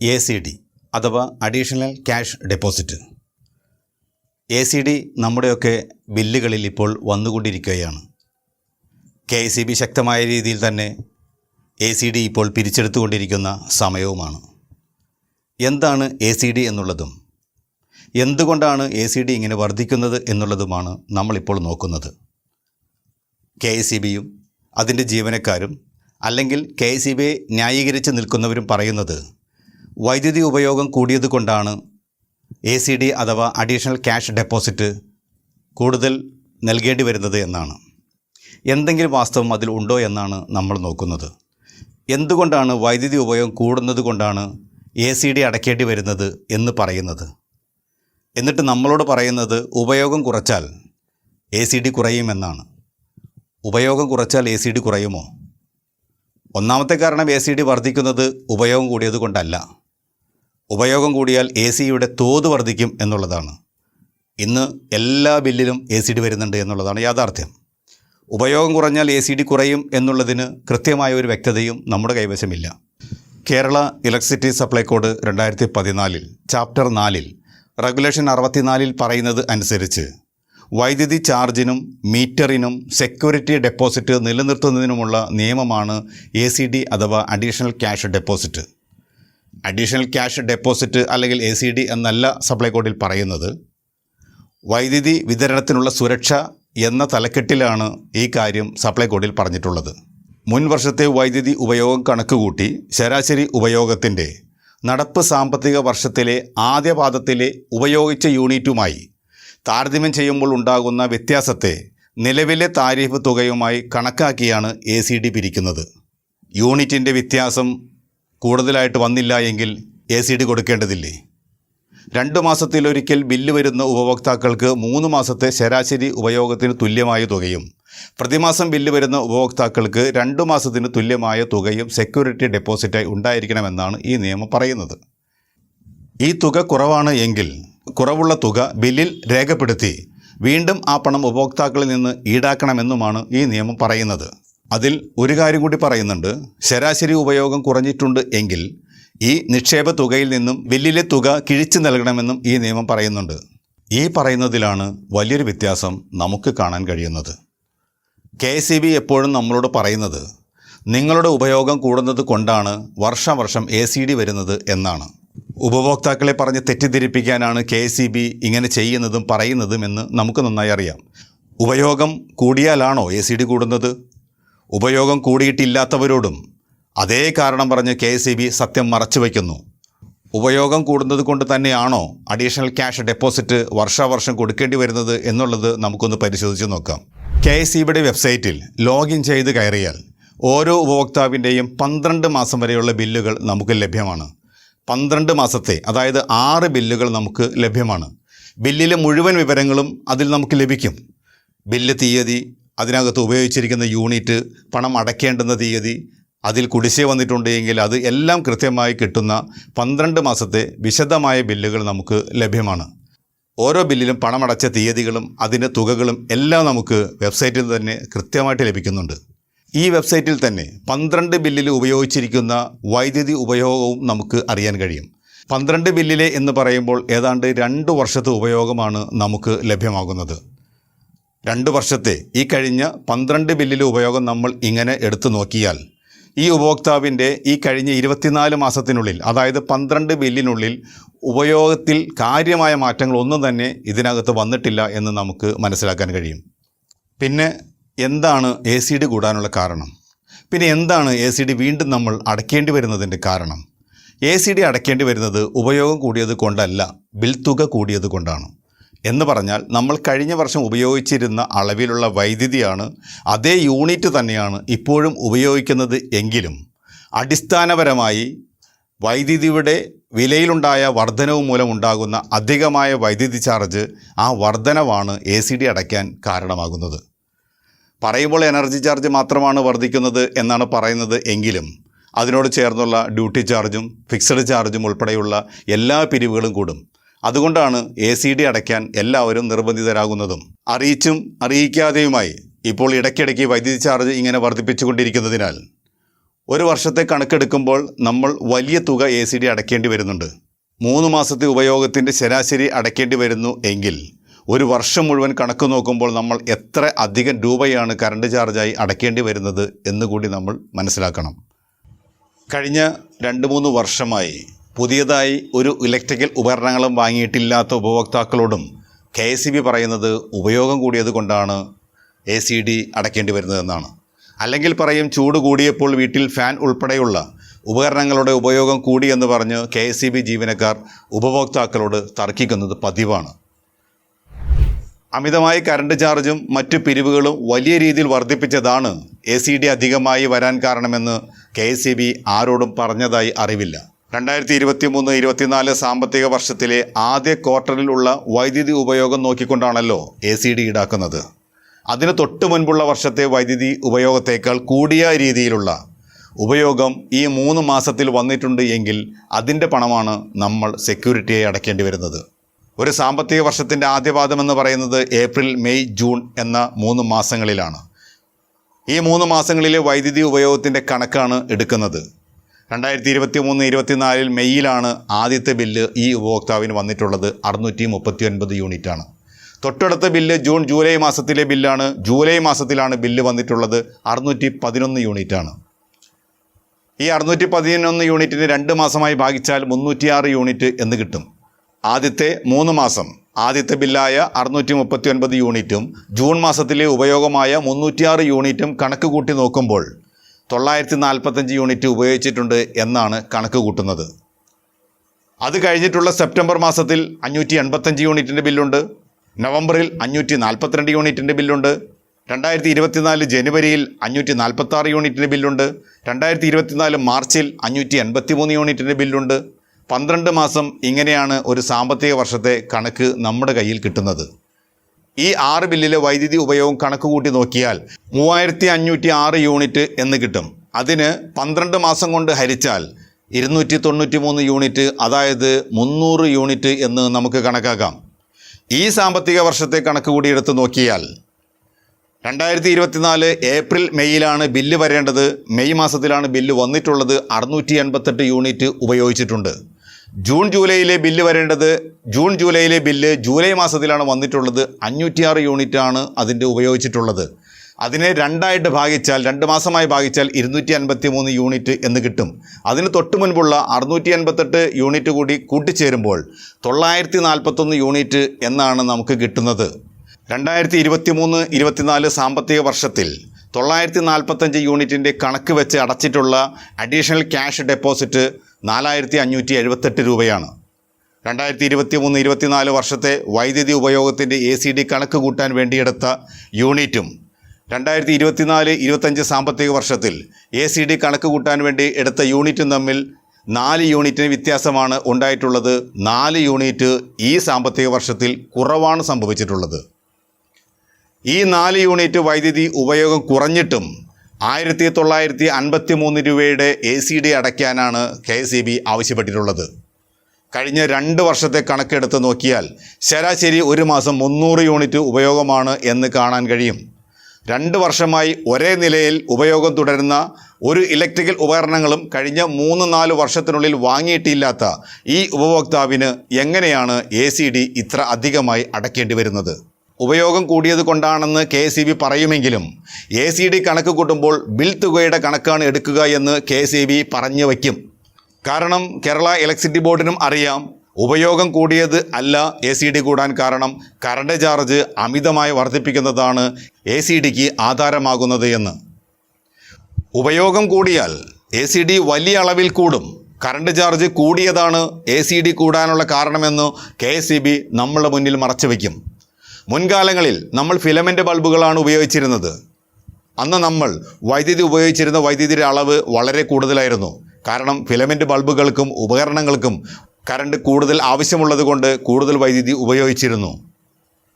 A C D അഥവാ additional cash deposit A C D നമ്മുടെയൊക്കെ ബില്ലുകളിൽ ഇപ്പോൾ വന്നുകൊണ്ടിരിക്കുകയാണ്. കെ സി ബി ശക്തമായ രീതിയിൽ തന്നെ എ സി ഡി ഇപ്പോൾ പിരിച്ചെടുത്തുകൊണ്ടിരിക്കുന്ന സമയവുമാണ്. എന്താണ് എ സി ഡി എന്നുള്ളതും എന്തുകൊണ്ടാണ് എ സി ഡി ഇങ്ങനെ വർദ്ധിക്കുന്നത് എന്നുള്ളതുമാണ് നമ്മളിപ്പോൾ നോക്കുന്നത്. കെ എസ് സി ബിയും അതിന്റെ ജീവനക്കാരും അല്ലെങ്കിൽ കെ എസ് സി ബിയെ ന്യായീകരിച്ച് നിൽക്കുന്നവരും പറയുന്നത് വൈദ്യുതി ഉപയോഗം കൂടിയത് കൊണ്ടാണ് എ സി ഡി അഥവാ അഡീഷണൽ ക്യാഷ് ഡെപ്പോസിറ്റ് കൂടുതൽ നൽകേണ്ടി വരുന്നത് എന്നാണ്. എന്തെങ്കിലും വാസ്തവം അതിൽ ഉണ്ടോ എന്നാണ് നമ്മൾ നോക്കുന്നത്. എന്തുകൊണ്ടാണ് വൈദ്യുതി ഉപയോഗം കൂടുന്നത് കൊണ്ടാണ് എ സി ഡി അടയ്ക്കേണ്ടി വരുന്നത് എന്ന് പറയുന്നത്? എന്നിട്ട് നമ്മളോട് പറയുന്നത് ഉപയോഗം കുറച്ചാൽ എ സി ഡി കുറയുമെന്നാണ് ഉപയോഗം കുറച്ചാൽ എ സി ഡി കുറയുമോ? ഒന്നാമത്തെ കാരണം എ സി ഡി വർദ്ധിക്കുന്നത് ഉപയോഗം കൂടിയത് കൊണ്ടല്ല. ഉപയോഗം കൂടിയാൽ എ സിയുടെ തോത് വർദ്ധിക്കും എന്നുള്ളതാണ്. ഇന്ന് എല്ലാ ബില്ലിലും എ സി ഡി വരുന്നുണ്ട് എന്നുള്ളതാണ് യാഥാർത്ഥ്യം. ഉപയോഗം കുറഞ്ഞാൽ എ സി ഡി കുറയും എന്നുള്ളതിന് കൃത്യമായ ഒരു വ്യക്തതയും നമ്മുടെ കൈവശമില്ല. കേരള ഇലക്ട്രിസിറ്റി സപ്ലൈ കോഡ് രണ്ടായിരത്തി പതിനാലിൽ ചാപ്റ്റർ നാലിൽ റെഗുലേഷൻ അറുപത്തിനാലിൽ പറയുന്നത് അനുസരിച്ച് വൈദ്യുതി ചാർജിനും മീറ്ററിനും സെക്യൂരിറ്റി ഡെപ്പോസിറ്റ് നിലനിർത്തുന്നതിനുമുള്ള നിയമമാണ് എ സി ഡി അഥവാ additional cash deposit. Additional cash deposit അല്ലെങ്കിൽ എ സി ഡി എന്നല്ല സപ്ലൈ കോഡിൽ പറയുന്നത് വൈദ്യുതി വിതരണത്തിനുള്ള സുരക്ഷ എന്ന തലക്കെട്ടിലാണ് ഈ കാര്യം സപ്ലൈ കോഡിൽ പറഞ്ഞിട്ടുള്ളത്. മുൻ വർഷത്തെ വൈദ്യുതി ഉപയോഗം കണക്കുകൂട്ടി ശരാശരി ഉപയോഗത്തിന്റെ നടപ്പ് സാമ്പത്തിക വർഷത്തിലെ ആദ്യ പാദത്തിലെ ഉപയോഗിച്ച യൂണിറ്റുമായി താരതമ്യം ചെയ്യുമ്പോൾ ഉണ്ടാകുന്ന വ്യത്യാസത്തെ നിലവിലെ താരിഫ് തുകയുമായി കണക്കാക്കിയാണ് എ സി ഡി പിരിക്കുന്നത്. യൂണിറ്റിന്റെ വ്യത്യാസം കൂടുതലായിട്ട് വന്നില്ല എങ്കിൽ എ സി ഡി കൊടുക്കേണ്ടതില്ലേ? രണ്ട് മാസത്തിലൊരിക്കൽ ബില്ല് വരുന്ന ഉപഭോക്താക്കൾക്ക് മൂന്ന് മാസത്തെ ശരാശരി ഉപയോഗത്തിന് തുല്യമായ തുകയും പ്രതിമാസം ബില്ല് വരുന്ന ഉപഭോക്താക്കൾക്ക് രണ്ട് മാസത്തിന് തുല്യമായ തുകയും സെക്യൂരിറ്റി ഡെപ്പോസിറ്റായി ഉണ്ടായിരിക്കണമെന്നാണ് ഈ നിയമം പറയുന്നത്. ഈ തുക കുറവാണ് എങ്കിൽ കുറവുള്ള തുക ബില്ലിൽ രേഖപ്പെടുത്തി വീണ്ടും ആ പണം ഉപഭോക്താക്കളിൽ നിന്ന് ഈടാക്കണമെന്നുമാണ് ഈ നിയമം പറയുന്നത്. അതിൽ ഒരു കാര്യം കൂടി പറയുന്നുണ്ട്. ശരാശരി ഉപയോഗം കുറഞ്ഞിട്ടുണ്ട് എങ്കിൽ ഈ നിക്ഷേപ തുകയിൽ നിന്നും ബില്ലിലെ തുക കിഴിച്ചു നൽകണമെന്നും ഈ നിയമം പറയുന്നുണ്ട്. ഈ പറയുന്നതിലാണ് വലിയൊരു വ്യത്യാസം നമുക്ക് കാണാൻ കഴിയുന്നത്. കെ സി ബി എപ്പോഴും നമ്മളോട് പറയുന്നത് നിങ്ങളുടെ ഉപയോഗം കൂടുന്നത് കൊണ്ടാണ് വർഷം വർഷം എ സി ഡി വരുന്നത് എന്നാണ്. ഉപഭോക്താക്കളെ പറഞ്ഞ് തെറ്റിദ്ധരിപ്പിക്കാനാണ് കെ എസ് ബി ഇങ്ങനെ ചെയ്യുന്നതും പറയുന്നതും എന്ന് നമുക്ക് നന്നായി അറിയാം. ഉപയോഗം കൂടിയാലാണോ എ സി ഡി കൂടുന്നത്? ഉപയോഗം കൂടിയിട്ടില്ലാത്തവരോടും അതേ കാരണം പറഞ്ഞ് കെ സത്യം മറച്ചു വയ്ക്കുന്നു. ഉപയോഗം കൂടുന്നത് കൊണ്ട് തന്നെയാണോ അഡീഷണൽ ക്യാഷ് ഡെപ്പോസിറ്റ് വർഷാവർഷം കൊടുക്കേണ്ടി വരുന്നത് എന്നുള്ളത് നമുക്കൊന്ന് പരിശോധിച്ച് നോക്കാം. കെ എസ് ഇബിയുടെ വെബ്സൈറ്റിൽ ലോഗിൻ ചെയ്ത് കയറിയാൽ ഓരോ ഉപഭോക്താവിന്റെയും പന്ത്രണ്ട് മാസം വരെയുള്ള ബില്ലുകൾ നമുക്ക് ലഭ്യമാണ്. പന്ത്രണ്ട് മാസത്തെ അതായത് ആറ് ബില്ലുകൾ നമുക്ക് ലഭ്യമാണ്. ബില്ലിലെ മുഴുവൻ വിവരങ്ങളും അതിൽ നമുക്ക് ലഭിക്കും. ബില്ല് തീയതി അതിനകത്ത് ഉപയോഗിച്ചിരിക്കുന്ന യൂണിറ്റ് പണം അടയ്ക്കേണ്ടുന്ന തീയതി അതിൽ കുടിശ്ശിക വന്നിട്ടുണ്ടെങ്കിൽ അത് എല്ലാം കൃത്യമായി കിട്ടുന്ന പന്ത്രണ്ട് മാസത്തെ വിശദമായ ബില്ലുകൾ നമുക്ക് ലഭ്യമാണ്. ഓരോ ബില്ലിലും പണമടച്ച തീയതികളും അതിന്റെ തുകകളും എല്ലാം നമുക്ക് വെബ്സൈറ്റിൽ തന്നെ കൃത്യമായിട്ട് ലഭിക്കുന്നുണ്ട്. ഈ വെബ്സൈറ്റിൽ തന്നെ പന്ത്രണ്ട് ബില്ലിൽ ഉപയോഗിച്ചിരിക്കുന്ന വൈദ്യുതി ഉപയോഗവും നമുക്ക് അറിയാൻ കഴിയും. പന്ത്രണ്ട് ബില്ലിലെ എന്ന് പറയുമ്പോൾ ഏതാണ്ട് രണ്ട് വർഷത്തെ ഉപയോഗമാണ് നമുക്ക് ലഭ്യമാകുന്നത്. രണ്ട് വർഷത്തെ ഈ കഴിഞ്ഞ പന്ത്രണ്ട് ബില്ലിലെ ഉപയോഗം നമ്മൾ ഇങ്ങനെ എടുത്തു നോക്കിയാൽ ഈ ഉപഭോക്താവിന്റെ ഈ കഴിഞ്ഞ ഇരുപത്തിനാല് മാസത്തിനുള്ളിൽ അതായത് പന്ത്രണ്ട് ബില്ലിനുള്ളിൽ ഉപയോഗത്തിൽ കാര്യമായ മാറ്റങ്ങൾ ഒന്നും തന്നെ ഇതിനകത്ത് വന്നിട്ടില്ല എന്ന് നമുക്ക് മനസ്സിലാക്കാൻ കഴിയും. പിന്നെ എന്താണ് എ സി ഡി കൂടാനുള്ള കാരണം? പിന്നെ എന്താണ് എ സി ഡി വീണ്ടും നമ്മൾ അടയ്ക്കേണ്ടി വരുന്നതിന്റെ കാരണം? എ സി ഡി അടയ്ക്കേണ്ടി വരുന്നത് ഉപയോഗം കൂടിയത് കൊണ്ടല്ല ബിൽ തുക കൂടിയത് കൊണ്ടാണ്. എന്ന് പറഞ്ഞാൽ നമ്മൾ കഴിഞ്ഞ വർഷം ഉപയോഗിച്ചിരുന്ന അളവിലുള്ള വൈദ്യുതിയാണ് അതേ യൂണിറ്റ് തന്നെയാണ് ഇപ്പോഴും ഉപയോഗിക്കുന്നത് എങ്കിലും അടിസ്ഥാനപരമായി വൈദ്യുതിയുടെ വിലയിലുണ്ടായ വർധനവ് മൂലമുണ്ടാകുന്ന അധികമായ വൈദ്യുതി ചാർജ് ആ വർധനവാണ് എ സി ഡി അടയ്ക്കാൻ കാരണമാകുന്നത്. പറയുമ്പോൾ എനർജി ചാർജ് മാത്രമാണ് വർദ്ധിക്കുന്നത് എന്നാണ് പറയുന്നത് എങ്കിലും അതിനോട് ചേർന്നുള്ള ഡ്യൂട്ടി ചാർജും ഫിക്സഡ് ചാർജും ഉൾപ്പെടെയുള്ള എല്ലാ പിരിവുകളും കൂടും. അതുകൊണ്ടാണ് എ സി ഡി അടയ്ക്കാൻ എല്ലാവരും നിർബന്ധിതരാകുന്നതും. അറിയിച്ചും അറിയിക്കാതെയുമായി ഇപ്പോൾ ഇടയ്ക്കിടയ്ക്ക് വൈദ്യുതി ചാർജ് ഇങ്ങനെ വർദ്ധിപ്പിച്ചുകൊണ്ടിരിക്കുന്നതിനാൽ. ഒരു വർഷത്തെ കണക്കെടുക്കുമ്പോൾ നമ്മൾ വലിയ തുക എ സി ഡി അടയ്ക്കേണ്ടി വരുന്നുണ്ട്. മൂന്ന് മാസത്തെ ഉപയോഗത്തിന്റെ ശരാശരി അടയ്ക്കേണ്ടി വരുന്നു എങ്കിൽ ഒരു വർഷം മുഴുവൻ കണക്ക് നോക്കുമ്പോൾ നമ്മൾ എത്ര അധികം രൂപയാണ് കറണ്ട് ചാർജായി അടയ്ക്കേണ്ടി വരുന്നത് എന്നുകൂടി നമ്മൾ മനസ്സിലാക്കണം. കഴിഞ്ഞ രണ്ട് മൂന്ന് വർഷമായി പുതിയതായി ഒരു ഇലക്ട്രിക്കൽ ഉപകരണങ്ങളും വാങ്ങിയിട്ടില്ലാത്ത ഉപഭോക്താക്കളോടും കെ എസ് ബി പറയുന്നത് ഉപയോഗം കൂടിയത് കൊണ്ടാണ് എ സി ഡി അടയ്ക്കേണ്ടി വരുന്നതെന്നാണ് അല്ലെങ്കിൽ പറയും ചൂട് കൂടിയപ്പോൾ വീട്ടിൽ ഫാൻ ഉൾപ്പെടെയുള്ള ഉപകരണങ്ങളുടെ ഉപയോഗം കൂടിയെന്ന് പറഞ്ഞ് കെ എസ് ബി ജീവനക്കാർ ഉപഭോക്താക്കളോട് തർക്കിക്കുന്നത് പതിവാണ്. അമിതമായ കറണ്ട് ചാർജും മറ്റു പിരിവുകളും വലിയ രീതിയിൽ വർദ്ധിപ്പിച്ചതാണ് എ സി ഡി അധികമായി വരാൻ കാരണമെന്ന് കെ എസ് സി ബി ആരോടും പറഞ്ഞതായി അറിവില്ല. രണ്ടായിരത്തി ഇരുപത്തി മൂന്ന് ഇരുപത്തിനാല് സാമ്പത്തിക വർഷത്തിലെ ആദ്യ ക്വാർട്ടറിലുള്ള വൈദ്യുതി ഉപയോഗം നോക്കിക്കൊണ്ടാണല്ലോ എ സി ഡി ഈടാക്കുന്നത്. അതിന് തൊട്ട് മുൻപുള്ള വർഷത്തെ വൈദ്യുതി ഉപയോഗത്തേക്കാൾ കൂടിയ രീതിയിലുള്ള ഉപയോഗം ഈ മൂന്ന് മാസത്തിൽ വന്നിട്ടുണ്ട് എങ്കിൽ അതിന്റെ പണമാണ് നമ്മൾ സെക്യൂരിറ്റിയായി അടയ്ക്കേണ്ടി വരുന്നത്. ഒരു സാമ്പത്തിക വർഷത്തിന്റെ ആദ്യപാദം എന്ന് പറയുന്നത് ഏപ്രിൽ മെയ് ജൂൺ എന്ന മൂന്ന് മാസങ്ങളിലാണ്. ഈ മൂന്ന് മാസങ്ങളിലെ വൈദ്യുതി ഉപയോഗത്തിന്റെ കണക്കാണ് എടുക്കുന്നത്. രണ്ടായിരത്തി ഇരുപത്തി മൂന്ന് ഇരുപത്തിനാലിൽ മെയ്യിലാണ് ആദ്യത്തെ ബില്ല് ഈ ഉപഭോക്താവിന് വന്നിട്ടുള്ളത്. അറുന്നൂറ്റി മുപ്പത്തി ഒൻപത് യൂണിറ്റാണ്. തൊട്ടടുത്ത ബില്ല് ജൂൺ ജൂലൈ മാസത്തിലെ ബില്ലാണ്. ജൂലൈ മാസത്തിലാണ് ബില്ല് വന്നിട്ടുള്ളത്. അറുന്നൂറ്റി പതിനൊന്ന് യൂണിറ്റാണ്. ഈ അറുന്നൂറ്റി പതിനൊന്ന് യൂണിറ്റിന് രണ്ട് മാസമായി ഭാഗിച്ചാൽ മുന്നൂറ്റിയാറ് യൂണിറ്റ് എന്ന് കിട്ടും. ആദ്യത്തെ മൂന്ന് മാസം ആദ്യത്തെ ബില്ലായ അറുന്നൂറ്റി മുപ്പത്തി ഒൻപത് യൂണിറ്റും ജൂൺ മാസത്തിലെ ഉപയോഗമായ മുന്നൂറ്റിയാറ് യൂണിറ്റും കണക്ക് കൂട്ടി നോക്കുമ്പോൾ തൊള്ളായിരത്തി നാൽപ്പത്തഞ്ച് യൂണിറ്റ് ഉപയോഗിച്ചിട്ടുണ്ട് എന്നാണ് കണക്ക് കൂട്ടുന്നത്. അത് കഴിഞ്ഞിട്ടുള്ള സെപ്റ്റംബർ മാസത്തിൽ അഞ്ഞൂറ്റി എൺപത്തഞ്ച് യൂണിറ്റിന്റെ ബില്ലുണ്ട്. നവംബറിൽ അഞ്ഞൂറ്റി നാൽപ്പത്തിരണ്ട് യൂണിറ്റിന്റെ ബില്ലുണ്ട്. രണ്ടായിരത്തി ഇരുപത്തിനാല് ജനുവരിയിൽ അഞ്ഞൂറ്റി നാൽപ്പത്താറ് യൂണിറ്റിന്റെ ബില്ലുണ്ട്. രണ്ടായിരത്തി ഇരുപത്തിനാല് മാർച്ചിൽ അഞ്ഞൂറ്റി എൺപത്തി മൂന്ന് യൂണിറ്റിന്റെ ബില്ലുണ്ട്. പന്ത്രണ്ട് മാസം ഇങ്ങനെയാണ് ഒരു സാമ്പത്തിക വർഷത്തെ കണക്ക് നമ്മുടെ കയ്യിൽ കിട്ടുന്നത്. ഈ ആറ് ബില്ലിലെ വൈദ്യുതി ഉപയോഗം കണക്ക് കൂട്ടി നോക്കിയാൽ മൂവായിരത്തി അഞ്ഞൂറ്റി ആറ് യൂണിറ്റ് എന്ന് കിട്ടും. അതിന് പന്ത്രണ്ട് മാസം കൊണ്ട് ഹരിച്ചാൽ ഇരുന്നൂറ്റി തൊണ്ണൂറ്റി മൂന്ന് യൂണിറ്റ് അതായത് മുന്നൂറ് യൂണിറ്റ് എന്ന് നമുക്ക് കണക്കാക്കാം. ഈ സാമ്പത്തിക വർഷത്തെ കണക്ക് കൂടി എടുത്ത് നോക്കിയാൽ രണ്ടായിരത്തി ഇരുപത്തിനാല് ഏപ്രിൽ മെയ്യിലാണ് ബില്ല് വരേണ്ടത്. മെയ് മാസത്തിലാണ് ബില്ല് വന്നിട്ടുള്ളത്. അറുന്നൂറ്റി എൺപത്തെട്ട് യൂണിറ്റ് ഉപയോഗിച്ചിട്ടുണ്ട്. ജൂൺ ജൂലൈയിലെ ബില്ല് വരേണ്ടത് ജൂൺ ജൂലൈയിലെ ബില്ല് ജൂലൈ മാസത്തിലാണ് വന്നിട്ടുള്ളത്. അഞ്ഞൂറ്റിയാറ് യൂണിറ്റാണ് അതിന്റെ ഉപയോഗിച്ചിട്ടുള്ളത്. അതിനെ രണ്ടായിട്ട് ഭാഗിച്ചാൽ രണ്ട് മാസമായി ഭാഗിച്ചാൽ ഇരുന്നൂറ്റി അൻപത്തി മൂന്ന് യൂണിറ്റ് എന്ന് കിട്ടും. അതിന് തൊട്ട് മുൻപുള്ള അറുന്നൂറ്റി അൻപത്തെട്ട് യൂണിറ്റ് കൂടി കൂട്ടിച്ചേരുമ്പോൾ തൊള്ളായിരത്തി നാൽപ്പത്തൊന്ന് യൂണിറ്റ് എന്നാണ് നമുക്ക് കിട്ടുന്നത്. രണ്ടായിരത്തി ഇരുപത്തി മൂന്ന് ഇരുപത്തിനാല് സാമ്പത്തിക വർഷത്തിൽ തൊള്ളായിരത്തി നാൽപ്പത്തഞ്ച് യൂണിറ്റിന്റെ കണക്ക് വെച്ച് അടച്ചിട്ടുള്ള അഡീഷണൽ ക്യാഷ് ഡെപ്പോസിറ്റ് നാലായിരത്തി അഞ്ഞൂറ്റി എഴുപത്തെട്ട് രൂപയാണ്. രണ്ടായിരത്തി ഇരുപത്തി മൂന്ന് ഇരുപത്തിനാല് വർഷത്തെ വൈദ്യുതി ഉപയോഗത്തിന്റെ എ സി ഡി കണക്ക് കൂട്ടാൻ വേണ്ടിയെടുത്ത യൂണിറ്റും രണ്ടായിരത്തി ഇരുപത്തിനാല് ഇരുപത്തഞ്ച് സാമ്പത്തിക വർഷത്തിൽ എ സി ഡി കണക്ക് കൂട്ടാൻ വേണ്ടി എടുത്ത യൂണിറ്റും തമ്മിൽ നാല് യൂണിറ്റിന് വ്യത്യാസമാണ് ഉണ്ടായിട്ടുള്ളത്. നാല് യൂണിറ്റ് ഈ സാമ്പത്തിക വർഷത്തിൽ കുറവാണ് സംഭവിച്ചിട്ടുള്ളത്. ഈ നാല് യൂണിറ്റ് വൈദ്യുതി ഉപയോഗം കുറഞ്ഞിട്ടും ആയിരത്തി തൊള്ളായിരത്തി അൻപത്തി മൂന്ന് രൂപയുടെ എ സി ഡി അടയ്ക്കാനാണ് കെ എസ് ഇ ബി ആവശ്യപ്പെട്ടിട്ടുള്ളത്. കഴിഞ്ഞ രണ്ട് വർഷത്തെ കണക്കെടുത്ത് നോക്കിയാൽ ശരാശരി ഒരു മാസം മുന്നൂറ് യൂണിറ്റ് ഉപയോഗമാണ് എന്ന് കാണാൻ കഴിയും. രണ്ട് വർഷമായി ഒരേ നിലയിൽ ഉപയോഗം തുടരുന്ന ഒരു ഇലക്ട്രിക്കൽ ഉപകരണങ്ങളും കഴിഞ്ഞ മൂന്ന് നാല് വർഷത്തിനുള്ളിൽ വാങ്ങിയിട്ടില്ലാത്ത ഈ ഉപഭോക്താവിന് എങ്ങനെയാണ് എ ഇത്ര അധികമായി അടയ്ക്കേണ്ടി വരുന്നത്? ഉപയോഗം കൂടിയത് കൊണ്ടാണെന്ന് കെ സി ബി പറയുമെങ്കിലും എ സി ഡി കണക്ക് കൂട്ടുമ്പോൾ ബിൽ തുകയുടെ കണക്കാണ് എടുക്കുക എന്ന് കെ സി ബി പറഞ്ഞു വയ്ക്കും. കാരണം കേരള ഇലക്ട്രിസിറ്റി ബോർഡിനും അറിയാം ഉപയോഗം കൂടിയത് അല്ല എ സി ഡി കൂടാൻ കാരണം കറണ്ട് ചാർജ് അമിതമായി വർദ്ധിപ്പിക്കുന്നതാണ് എ സി ഡിക്ക് ആധാരമാകുന്നത് എന്ന്. ഉപയോഗം കൂടിയാൽ എ സി ഡി വലിയ അളവിൽ കൂടും. കറണ്ട് ചാർജ് കൂടിയതാണ് എ സി ഡി കൂടാനുള്ള കാരണമെന്ന് കെ എസ് സി ബി നമ്മളുടെ മുന്നിൽ മറച്ചു വയ്ക്കും. മുൻകാലങ്ങളിൽ നമ്മൾ ഫിലമെന്റ് ബൾബുകളാണ് ഉപയോഗിച്ചിരുന്നത്. അന്ന് നമ്മൾ വൈദ്യുതി ഉപയോഗിച്ചിരുന്ന വൈദ്യുതിയുടെ അളവ് വളരെ കൂടുതലായിരുന്നു. കാരണം ഫിലമെന്റ് ബൾബുകൾക്കും ഉപകരണങ്ങൾക്കും കറണ്ട് കൂടുതൽ ആവശ്യമുള്ളതുകൊണ്ട് കൂടുതൽ വൈദ്യുതി ഉപയോഗിച്ചിരുന്നു.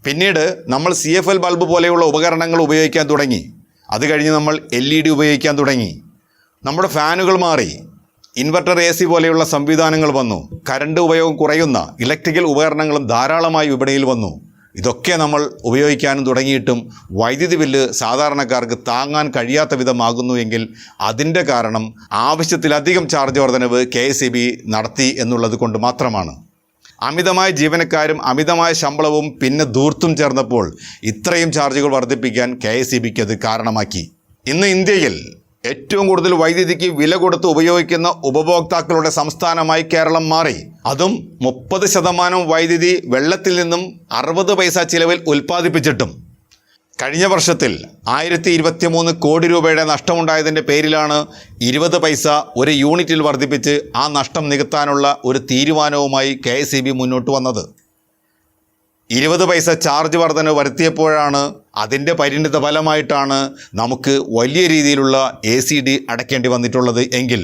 പിന്നീട് നമ്മൾ സി എഫ് എൽ ബൾബ് പോലെയുള്ള ഉപകരണങ്ങൾ ഉപയോഗിക്കാൻ തുടങ്ങി. അത് കഴിഞ്ഞ് നമ്മൾ എൽ ഇ ഡി ഉപയോഗിക്കാൻ തുടങ്ങി. നമ്മുടെ ഫാനുകൾ മാറി. ഇൻവെർട്ടർ എ സി പോലെയുള്ള സംവിധാനങ്ങൾ വന്നു. കറണ്ട് ഉപയോഗം കുറയുന്ന ഇലക്ട്രിക്കൽ ഉപകരണങ്ങളും ധാരാളമായി വിപണിയിൽ വന്നു. ഇതൊക്കെ നമ്മൾ ഉപയോഗിക്കാനും തുടങ്ങിയിട്ടും വൈദ്യുതി ബില്ല് സാധാരണക്കാർക്ക് താങ്ങാൻ കഴിയാത്ത വിധമാകുന്നു എങ്കിൽ അതിന്റെ കാരണം ആവശ്യത്തിലധികം ചാർജ് വർധനവ് കെ നടത്തി എന്നുള്ളത് കൊണ്ട് മാത്രമാണ്. അമിതമായ ജീവനക്കാരും അമിതമായ ശമ്പളവും പിന്നെ ദൂർത്തും ചേർന്നപ്പോൾ ഇത്രയും ചാർജുകൾ വർദ്ധിപ്പിക്കാൻ കെ അത് കാരണമാക്കി. ഇന്ന് ഇന്ത്യയിൽ ഏറ്റവും കൂടുതൽ വൈദ്യുതിക്ക് വില കൊടുത്ത് ഉപയോഗിക്കുന്ന ഉപഭോക്താക്കളുടെ സംസ്ഥാനമായി കേരളം മാറി. അതും മുപ്പത് ശതമാനം വൈദ്യുതി വെള്ളത്തിൽ നിന്നും അറുപത് പൈസ ചിലവിൽ ഉൽപ്പാദിപ്പിച്ചിട്ടും. കഴിഞ്ഞ വർഷത്തിൽ ആയിരത്തി ഇരുപത്തിമൂന്ന് കോടി രൂപയുടെ നഷ്ടമുണ്ടായതിന്റെ പേരിലാണ് ഇരുപത് പൈസ ഒരു യൂണിറ്റിൽ വർദ്ധിപ്പിച്ച് ആ നഷ്ടം നികത്താനുള്ള ഒരു തീരുമാനവുമായി കെ മുന്നോട്ട് വന്നത്. ഇരുപത് പൈസ ചാർജ് വർധന വരുത്തിയപ്പോഴാണ് അതിന്റെ പരിണിത ഫലമായിട്ടാണ് നമുക്ക് വലിയ രീതിയിലുള്ള എ സി ഡി അടയ്ക്കേണ്ടി വന്നിട്ടുള്ളത് എങ്കിൽ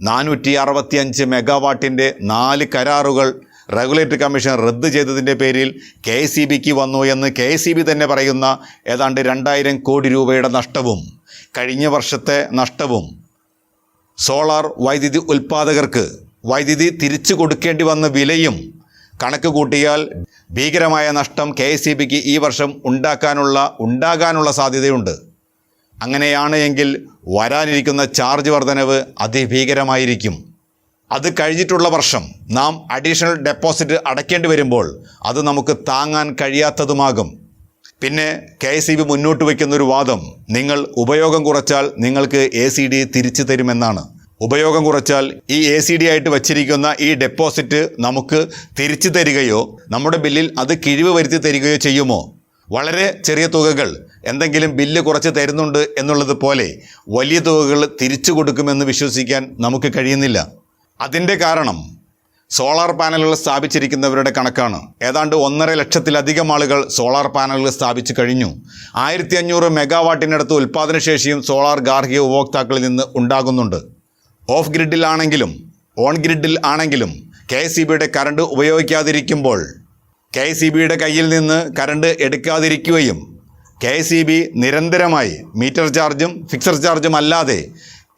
നാനൂറ്റി അറുപത്തിയഞ്ച് മെഗാവാട്ടിന്റെ നാല് കരാറുകൾ റെഗുലേറ്ററി കമ്മീഷൻ റദ്ദ് ചെയ്തതിന്റെ പേരിൽ കെ എസ് ഇ ബിക്ക് വന്നു എന്ന് കെ എസ് ഇ ബി തന്നെ പറയുന്ന ഏതാണ്ട് രണ്ടായിരം കോടി രൂപയുടെ നഷ്ടവും കഴിഞ്ഞ വർഷത്തെ നഷ്ടവും സോളാർ വൈദ്യുതി ഉൽപ്പാദകർക്ക് വൈദ്യുതി തിരിച്ചു കൊടുക്കേണ്ടി വന്ന വിലയും കണക്ക് കൂട്ടിയാൽ ഭീകരമായ നഷ്ടം കെ എസ് സി ബിക്ക് ഈ വർഷം ഉണ്ടാക്കാനുള്ള ഉണ്ടാകാനുള്ള സാധ്യതയുണ്ട്. അങ്ങനെയാണ് എങ്കിൽ വരാനിരിക്കുന്ന ചാർജ് വർധനവ് അതിഭീകരമായിരിക്കും. അത് കഴിഞ്ഞിട്ടുള്ള വർഷം നാം അഡീഷണൽ ഡെപ്പോസിറ്റ് അടയ്ക്കേണ്ടി വരുമ്പോൾ അത് നമുക്ക് താങ്ങാൻ കഴിയാത്തതുമാകും. പിന്നെ കെ എസ് ബി മുന്നോട്ട് വയ്ക്കുന്നൊരു വാദം നിങ്ങൾ ഉപയോഗം കുറച്ചാൽ നിങ്ങൾക്ക് എ സി ഡി തിരിച്ചു തരുമെന്നാണ്. ഉപയോഗം കുറച്ചാൽ ഈ എ സി ഡി ആയിട്ട് വച്ചിരിക്കുന്ന ഈ ഡെപ്പോസിറ്റ് നമുക്ക് തിരിച്ചു തരികയോ നമ്മുടെ ബില്ലിൽ അത് കിഴിവ് വരുത്തി തരികയോ ചെയ്യുമോ? വളരെ ചെറിയ തുകകൾ. എന്തെങ്കിലും ബില്ല് കുറച്ച് തരുന്നുണ്ട് എന്നുള്ളത് പോലെ വലിയ തുകകൾ തിരിച്ചു കൊടുക്കുമെന്ന് വിശ്വസിക്കാൻ നമുക്ക് കഴിയുന്നില്ല. അതിന്റെ കാരണം സോളാർ പാനലുകൾ സ്ഥാപിച്ചിരിക്കുന്നവരുടെ കണക്കാണ്. ഏതാണ്ട് ഒന്നര ലക്ഷത്തിലധികം ആളുകൾ സോളാർ പാനലുകൾ സ്ഥാപിച്ചു കഴിഞ്ഞു. ആയിരത്തി അഞ്ഞൂറ് മെഗാവാട്ടിനടുത്ത് ഉൽപ്പാദനശേഷിയും സോളാർ ഗാർഹിക ഉപഭോക്താക്കളിൽ നിന്ന് ഉണ്ടാകുന്നുണ്ട്. ഓഫ് ഗ്രിഡിലാണെങ്കിലും ഓൺ ഗ്രിഡിൽ ആണെങ്കിലും കെ എസ് ഇ ബിയുടെ കറണ്ട് ഉപയോഗിക്കാതിരിക്കുമ്പോൾ കെ എസ് ബിയുടെ കയ്യിൽ നിന്ന് കറണ്ട് എടുക്കാതിരിക്കുകയും കെ എസ് ഇ ബി നിരന്തരമായി മീറ്റർ ചാർജും ഫിക്സഡ് ചാർജും അല്ലാതെ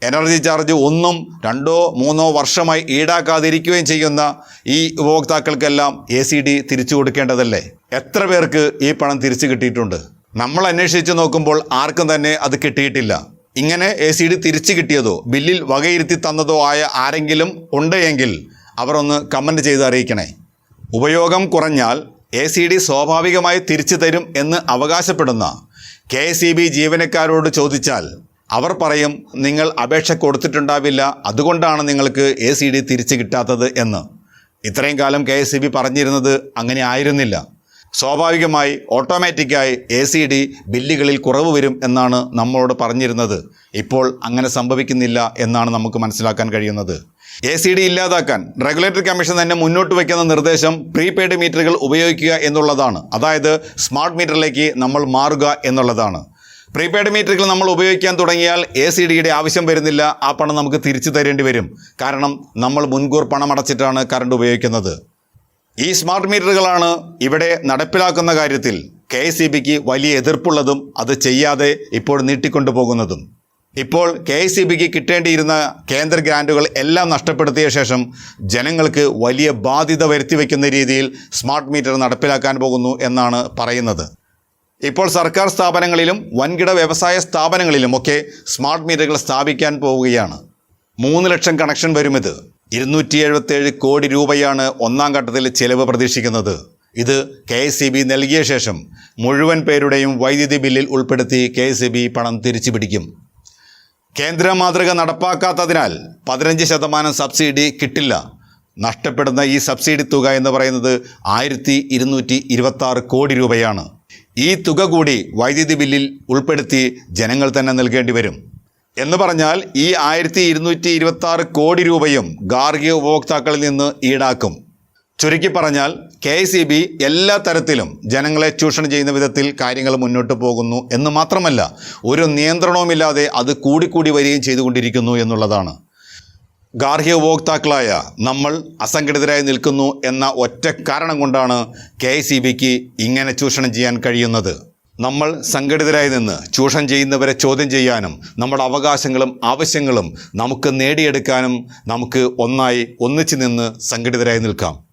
എനർജി ചാർജ് ഒന്നും രണ്ടോ മൂന്നോ വർഷമായി ഈടാക്കാതിരിക്കുകയും ചെയ്യുന്ന ഈ ഉപഭോക്താക്കൾക്കെല്ലാം എ സി ഡി തിരിച്ചു കൊടുക്കേണ്ടതല്ലേ? എത്ര പേർക്ക് ഈ പണം തിരിച്ചു കിട്ടിയിട്ടുണ്ട്? നമ്മൾ അന്വേഷിച്ച് നോക്കുമ്പോൾ ആർക്കും തന്നെ അത് കിട്ടിയിട്ടില്ല. ഇങ്ങനെ എ സി ഡി തിരിച്ചു കിട്ടിയതോ ബില്ലിൽ വകയിരുത്തി തന്നതോ ആയ ആരെങ്കിലും ഉണ്ട് എങ്കിൽ അവർ ഒന്ന് കമന്റ് ചെയ്ത് അറിയിക്കണേ. ഉപയോഗം കുറഞ്ഞാൽ എ സി ഡി സ്വാഭാവികമായി തിരിച്ചു തരും എന്ന് അവകാശപ്പെടുന്ന കെ സി ബി ജീവനക്കാരോട് ചോദിച്ചാൽ അവർ പറയും നിങ്ങൾ അപേക്ഷ കൊടുത്തിട്ടുണ്ടാവില്ല അതുകൊണ്ടാണ് നിങ്ങൾക്ക് എ സി ഡി തിരിച്ചു കിട്ടാത്തത് എന്ന്. ഇത്രയും കാലം കെ എസ് ബി പറഞ്ഞിരുന്നത് അങ്ങനെ ആയിരുന്നില്ല. സ്വാഭാവികമായി ഓട്ടോമാറ്റിക്കായി എ സി ഡി ബില്ലുകളിൽ കുറവ് വരും എന്നാണ് നമ്മളോട് പറഞ്ഞിരുന്നത്. ഇപ്പോൾ അങ്ങനെ സംഭവിക്കുന്നില്ല എന്നാണ് നമുക്ക് മനസ്സിലാക്കാൻ കഴിയുന്നത്. എ സി ഡി ഇല്ലാതാക്കാൻ റെഗുലേറ്ററി കമ്മീഷൻ തന്നെ മുന്നോട്ട് വയ്ക്കുന്ന നിർദ്ദേശം പ്രീപെയ്ഡ് മീറ്ററുകൾ ഉപയോഗിക്കുക എന്നുള്ളതാണ്. അതായത് സ്മാർട്ട് മീറ്ററിലേക്ക് നമ്മൾ മാറുക എന്നുള്ളതാണ്. പ്രീപെയ്ഡ് മീറ്ററുകൾ നമ്മൾ ഉപയോഗിക്കാൻ തുടങ്ങിയാൽ എ സി ഡിയുടെ ആവശ്യം വരുന്നില്ല. ആ പണം നമുക്ക് തിരിച്ചു തരേണ്ടി വരും. കാരണം നമ്മൾ മുൻകൂർ പണം അടച്ചിട്ടാണ് കറണ്ട് ഉപയോഗിക്കുന്നത്. ഈ സ്മാർട്ട് മീറ്ററുകളാണ് ഇവിടെ നടപ്പിലാക്കുന്ന കാര്യത്തിൽ കെ എസ് ഇ ബിക്ക് വലിയ എതിർപ്പുള്ളതും അത് ചെയ്യാതെ ഇപ്പോൾ നീട്ടിക്കൊണ്ടുപോകുന്നതും. ഇപ്പോൾ കെ എസ് ഇ ബിക്ക് കിട്ടേണ്ടിയിരുന്ന കേന്ദ്ര ഗ്രാന്റുകൾ എല്ലാം നഷ്ടപ്പെടുത്തിയ ശേഷം ജനങ്ങൾക്ക് വലിയ ബാധ്യത വരുത്തി വയ്ക്കുന്ന രീതിയിൽ സ്മാർട്ട് മീറ്റർ നടപ്പിലാക്കാൻ പോകുന്നു എന്നാണ് പറയുന്നത്. ഇപ്പോൾ സർക്കാർ സ്ഥാപനങ്ങളിലും വൻകിട വ്യവസായ സ്ഥാപനങ്ങളിലുമൊക്കെ സ്മാർട്ട് മീറ്ററുകൾ സ്ഥാപിക്കാൻ പോവുകയാണ്. മൂന്ന് ലക്ഷം കണക്ഷൻ വരുമിത്. ഇരുന്നൂറ്റി എഴുപത്തേഴ് കോടി രൂപയാണ് ഒന്നാം ഘട്ടത്തിൽ ചെലവ് പ്രതീക്ഷിക്കുന്നത്. ഇത് കെ എസ് ബി നൽകിയ ശേഷം മുഴുവൻ പേരുടെയും വൈദ്യുതി ബില്ലിൽ ഉൾപ്പെടുത്തി കെ എസ് ബി പണം തിരിച്ചു പിടിക്കും കേന്ദ്ര മാതൃക നടപ്പാക്കാത്തതിനാൽ പതിനഞ്ച് ശതമാനം സബ്സിഡി കിട്ടില്ല. നഷ്ടപ്പെടുന്ന ഈ സബ്സിഡി തുക എന്ന് പറയുന്നത് ആയിരത്തി ഇരുന്നൂറ്റി ഇരുപത്തി കോടി രൂപയാണ്. ഈ തുക കൂടി വൈദ്യുതി ബില്ലിൽ ഉൾപ്പെടുത്തി ജനങ്ങൾ തന്നെ നൽകേണ്ടി വരും. എന്ന് പറഞ്ഞാൽ ഈ ആയിരത്തി ഇരുന്നൂറ്റി ഇരുപത്തി ആറ് കോടി രൂപയും ഗാർഹിക ഉപഭോക്താക്കളിൽ നിന്ന് ഈടാക്കും. ചുരുക്കി പറഞ്ഞാൽ കെ ഇ ബി എല്ലാ തരത്തിലും ജനങ്ങളെ ചൂഷണം ചെയ്യുന്ന വിധത്തിൽ കാര്യങ്ങൾ മുന്നോട്ട് പോകുന്നു എന്ന് മാത്രമല്ല ഒരു നിയന്ത്രണവുമില്ലാതെ അത് കൂടിക്കൂടി വരികയും ചെയ്തുകൊണ്ടിരിക്കുന്നു എന്നുള്ളതാണ്. ഗാർഹിക ഉപഭോക്താക്കളായ നമ്മൾ അസംഘടിതരായി നിൽക്കുന്നു എന്ന ഒറ്റ കാരണം കൊണ്ടാണ് കെ ഇ ബിക്ക് ഇങ്ങനെ ചൂഷണം ചെയ്യാൻ കഴിയുന്നത്. നമ്മൾ സംഘടിതരായി നിന്ന് ചൂഷണം ചെയ്യുന്നവരെ ചോദ്യം ചെയ്യാനും നമ്മുടെ അവകാശങ്ങളും ആവശ്യങ്ങളും നമുക്ക് നേടിയെടുക്കാനും നമുക്ക് ഒന്നായി ഒന്നിച്ചു നിന്ന് സംഘടിതരായി നിൽക്കാം.